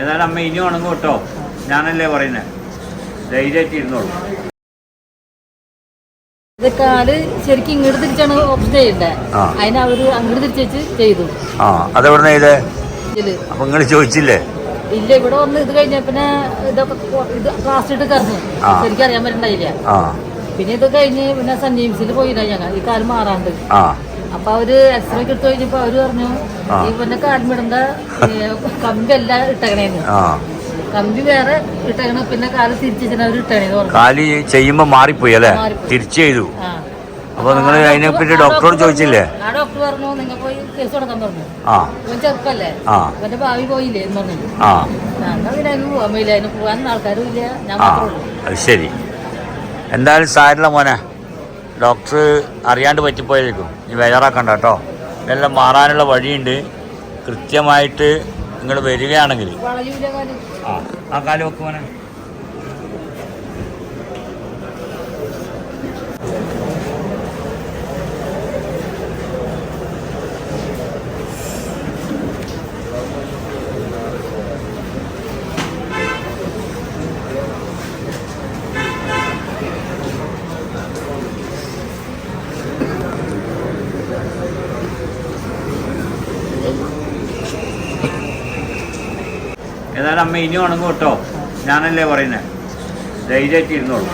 ഏതായാലും അമ്മ ഇനി ഉണങ്ങും കേട്ടോ. ഞാനല്ലേ പറയുന്നത് ധൈര്യമായിട്ട് ഇരുന്നോളൂ ഇത് കാൽ ശരിക്കും ഇങ്ങോട്ട് തിരിച്ചാണ് ഓപ്ഷൻ ചെയ്യണ്ടേ? ആ. അതിന് അവർ അങ്ങോട്ട് തിരിച്ചു ചെയ്തു. ആ അതെവിടുന്ന ഇത് ഇതിൽ. അപ്പം നിങ്ങൾ ചോദിച്ചില്ലേ? ഇല്ല ഇവിടെ വന്ന് ഇത് കഴിഞ്ഞ പിന്നെ ഇതൊക്കെ ഇത് ക്ലാസ് ഇട്ട് കറന്നു ശരിക്കും അറിയാൻ പറ്റണ്ടായില്ല. പിന്നെ ഇത് കഴിഞ്ഞ് പിന്നെ സെന്റ് ജെയിംസിൽ പോയില്ല ഞങ്ങൾ. ഈ കാൽ മാറാണ്ട്. അപ്പൊ അവർ എക്സ്റേ എടുത്തു കഴിഞ്ഞപ്പോ അവർ പറഞ്ഞു ഇവന്റെ കാൽമിടണ്ട കമ്പി അല്ല ഇട്ടകണേന്ന് കമ്പി വേറെ ഇട്ടകണ പിന്നെ കാൽ തിരിച്ചു അവർ ഇട്ടണേ പറഞ്ഞു. കാലി ചെയ്യുമ്പോൾ മാറിപ്പോയി അല്ലേ? തിരിച്ചു ചെയ്തു. അപ്പൊ നിങ്ങൾ അതിനെ പറ്റി ഡോക്ടറോട് ചോദിച്ചില്ലേ? ആ ഡോക്ടർ പറഞ്ഞു നിങ്ങൾ പോയി കേസ് കൊടുക്കാൻ പറഞ്ഞു. ആ. ഇവൻ ചെറുപ്പല്ലേ? ആ. ഇവന്റെ ഭാവി പോയില്ലേ എന്ന് പറഞ്ഞു. ആ. ഞങ്ങൾ പിന്നെ അതിന് പോകാൻ പോയില്ല അതിന് പോകാൻ ആൾക്കാരും ഇല്ല. ഞാൻ മാത്രമേ ഉള്ളൂ. ശരി. എന്തായാലും സാരില്ല മോനെ. ഡോക്ടർ അറിയാണ്ട് പറ്റിപ്പോയിരിക്കും ഇനി ബേജാറാക്കണ്ട കേട്ടോ. ഇതെല്ലാം മാറാനുള്ള വഴിയുണ്ട്. കൃത്യമായിട്ട് നിങ്ങൾ വരികയാണെങ്കിൽ. ആ ആ കാലം വെക്ക് ഏതായാലും അമ്മ ഇനി ഉണങ്ങും കേട്ടോ. ഞാനല്ലേ പറയുന്നത് ധൈര്യമായിട്ട് ഇരുന്നോളൂ